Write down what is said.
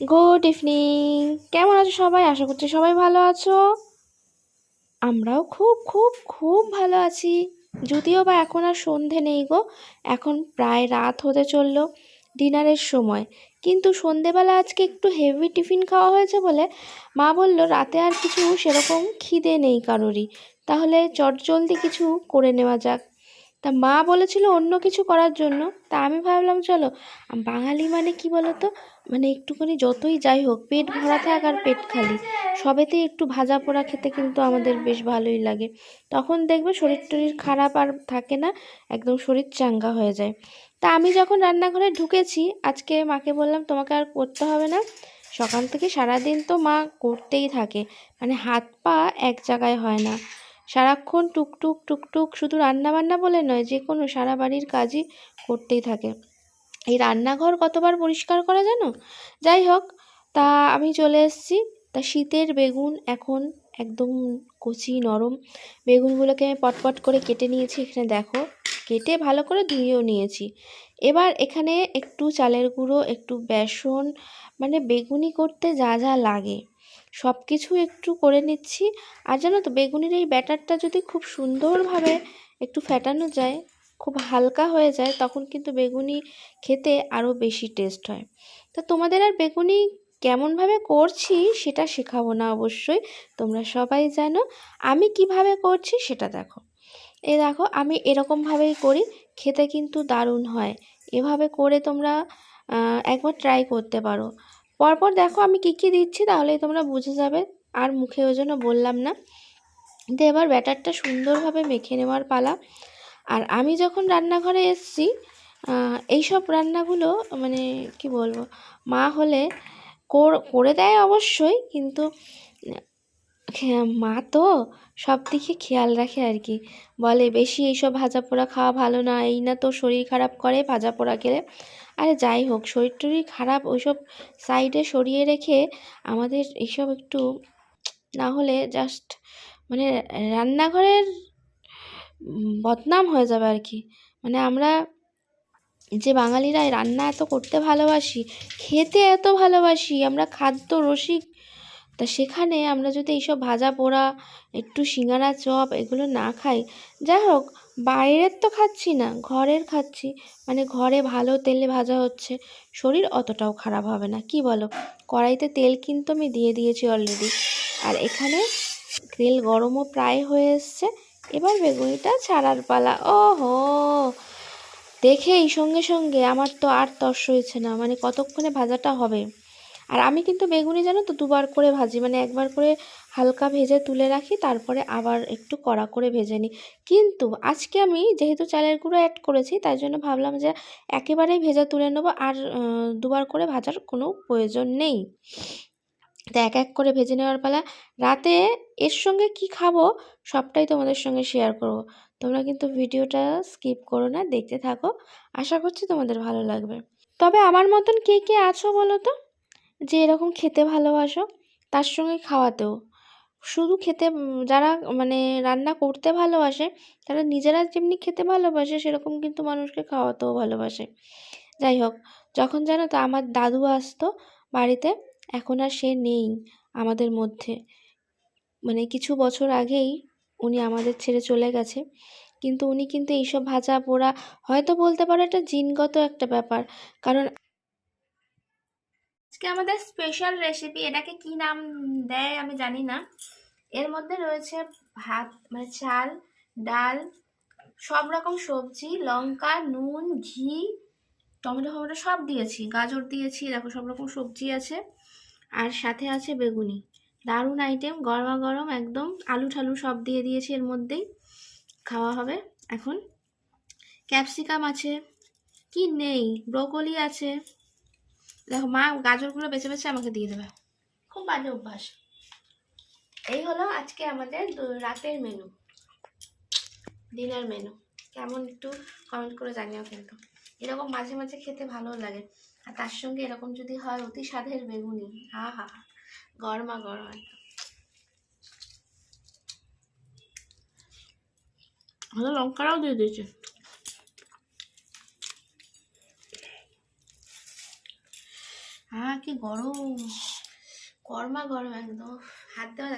Good evening কেমন আছো সবাই? আশা করছি সবাই ভালো আছো। আমরাও খুব খুব খুব ভালো আছি। যদিও বা এখন আর সন্ধে নেই গো, এখন প্রায় রাত হতে চলল ডিনারের সময়। কিন্তু সন্ধেবেলা আজকে একটু হেভি টিফিন খাওয়া হয়েছে বলে মা বলল, রাতে আর কিছু সেরকম খিদে নেই কারোরই। তাহলে চটজলদি কিছু করে নেওয়া যাক। তা মা বলেছিল অন্য কিছু করার জন্য। তা আমি ভাবলাম, চলো বাঙালি মানে কি বলতো? মানে একটুখানি যতই যাই হোক, পেট ভরা থাক আর পেট খালি। সবেতেই একটু ভাজা পোড়া খেতে কিন্তু আমাদের বেশ ভালোই লাগে। তখন দেখবে শরীর টরীর খারাপ আর থাকে না, একদম শরীর চাঙ্গা হয়ে যায়। তা আমি যখন রান্নাঘরে ঢুকেছি, আজকে মাকে বললাম, তোমাকে আর করতে হবে না। সকাল থেকে সারাদিন তো মা করতেই থাকে। মানে হাত পা এক জায়গায় হয় না। সারাক্ষণ টুকটুক টুকটুক শুধু রান্না বান্না বলে নয়, যে কোনো সারা বাড়ির কাজই করতেই থাকে। এই রান্নাঘর কতবার পরিষ্কার করা জানো? যাই হোক, তা আমি চলে এসেছি। তা শীতের বেগুন এখন একদম কচি, নরম বেগুনগুলোকে আমি পটপট করে কেটে নিয়েছি। এখানে দেখো, কেটে ভালো করে ধুয়েও নিয়েছি। এবার এখানে একটু চালের গুঁড়ো, একটু বেসন মানে বেগুনি করতে যা যা লাগে। সব কিছু একটু করে নিচ্ছি। আর জানো তো, বেগুনের এই ব্যাটারটা যদি খুব সুন্দরভাবে একটু ফেটানো যায়, খুব হালকা হয়ে যায়, তখন কিন্তু বেগুনি খেতে আরও বেশি টেস্ট হয়। তো তোমাদের আর বেগুনি কেমনভাবে করছি সেটা শেখাবো না অবশ্যই, তোমরা সবাই জানো। আমি কীভাবে করছি সেটা দেখো। এ দেখো, আমি এরকমভাবেই করি, খেতে কিন্তু দারুণ হয়। এভাবে করে তোমরা একবার ট্রাই করতে পারো। পরপর দেখো আমি কী কী দিচ্ছি, তাহলেই তোমরা বুঝে যাবে। আর মুখে ওই জন্য বললাম না। তো এবার ব্যাটারটা সুন্দরভাবে মেখে নেওয়ার পালা। আর আমি যখন রান্নাঘরে এসছি এইসব রান্নাগুলো মানে কি বলব, মা হলে করে দেয় অবশ্যই, কিন্তু মা তো সব দিকে খেয়াল রাখে আর কি। বলে বেশি এইসব ভাজা পোড়া খাওয়া ভালো না, এই না তো শরীর খারাপ করে ভাজা পোড়া খেলে। আরে যাই হোক শরীর টরীর খারাপ ওইসব সাইডে সরিয়ে রেখে আমাদের এইসব একটু না হলে জাস্ট মানে রান্নাঘরের বদনাম হয়ে যাবে আর কি। মানে আমরা যে বাঙালিরা রান্না এত করতে ভালোবাসি, খেতে এত ভালোবাসি, আমরা খাদ্য রসিক, তা সেখানে আমরা যদি এইসব ভাজা পোড়া, একটু সিঙ্গারা চপ এগুলো না খাই, যাই হোক বাইরের তো খাচ্ছি না, ঘরের খাচ্ছি। মানে ঘরে ভালো তেলে ভাজা হচ্ছে, শরীর অতটাও খারাপ হবে না, কি বলো? কড়াইতে তেল কিন্তু আমি দিয়ে দিয়েছি অলরেডি আর এখানে তেল গরমও প্রায় হয়ে এসছে, এবার বেগুনিটা ছাড়ার পালা। ও হো দেখেই সঙ্গে সঙ্গে আমার তো আর তর্স হয়েছে না মানে কতক্ষণে ভাজাটা হবে? আর আমি কিন্তু বেগুনি, জানো তো, দুবার করে ভাজি। মানে একবার করে হালকা ভেজে তুলে রাখি, তারপরে আবার একটু কড়া করে ভেজে নিই। কিন্তু আজকে আমি যেহেতু চালের গুঁড়ো অ্যাড করেছি, তাই জন্য ভাবলাম যে একেবারেই ভেজে তুলে নেব আর দুবার করে ভাজার কোনো প্রয়োজন নেই। তো এক এক করে ভেজে নেওয়ার পালা। রাতে এর সঙ্গে কি খাব সবটাই তোমাদের সঙ্গে শেয়ার করব। তোমরা কিন্তু ভিডিওটা স্কিপ করো না, দেখতে থাকো। আশা করছি তোমাদের ভালো লাগবে। তবে আমার মতন কে কে আছো বলো তো? যে এরকম খেতে ভালোবাসো, তার সঙ্গে খাওয়াতেও। শুধু খেতে যারা মানে রান্না করতে ভালোবাসে, তারা নিজেরা যেমনি খেতে ভালোবাসে, সেরকম কিন্তু মানুষকে খাওয়াতেও ভালোবাসে। যাই হোক, যখন জানো তো, আমার দাদু আসতো বাড়িতে, এখন আর সে নেই আমাদের মধ্যে। মানে কিছু বছর আগেই উনি আমাদের ছেড়ে চলে গেছে। কিন্তু উনি কিন্তু এইসব ভাজা পোড়া, হয়তো বলতে পারো একটা জিনগত একটা ব্যাপার। কারণ আজকে আমাদের স্পেশাল রেসিপি এটাকে কি নাম দেয় আমি জানি না। এর মধ্যে রয়েছে ভাত মানে চাল, ডাল, সব রকম সবজি, লঙ্কা, নুন, ঘি, টমেটো ফমেটো সব দিয়েছি, গাজর দিয়েছি, দেখো সব রকম সবজি আছে। আর সাথে আছে বেগুনি। দারুণ আইটেম গরমা গরম, একদম আলু ঠালু সব দিয়ে দিয়েছি এর মধ্যেই। খাওয়া হবে এখন। ক্যাপসিকাম আছে, কি নেই? ব্রোকলি আছে দেখো মা গাজরগুলো বেছে বেছে আমাকে দিয়ে দেবে। খুব বাজে অভ্যাস। এই হলো আজকে আমাদের রাতের মেনু ডিনার মেনু কেমন একটু কমেন্ট করে জানিও কিন্তু। এরকম মাঝে মাঝে খেতে ভালো লাগে। আর তার সঙ্গে এরকম যদি হয় অতি স্বাদের বেগুনি। হা হা গরমা গরম একদম। লঙ্কাটাও দিয়ে দিয়েছে। হ্যাঁ কি গরম। কর্মা গরম একদম। হাত দেওয়া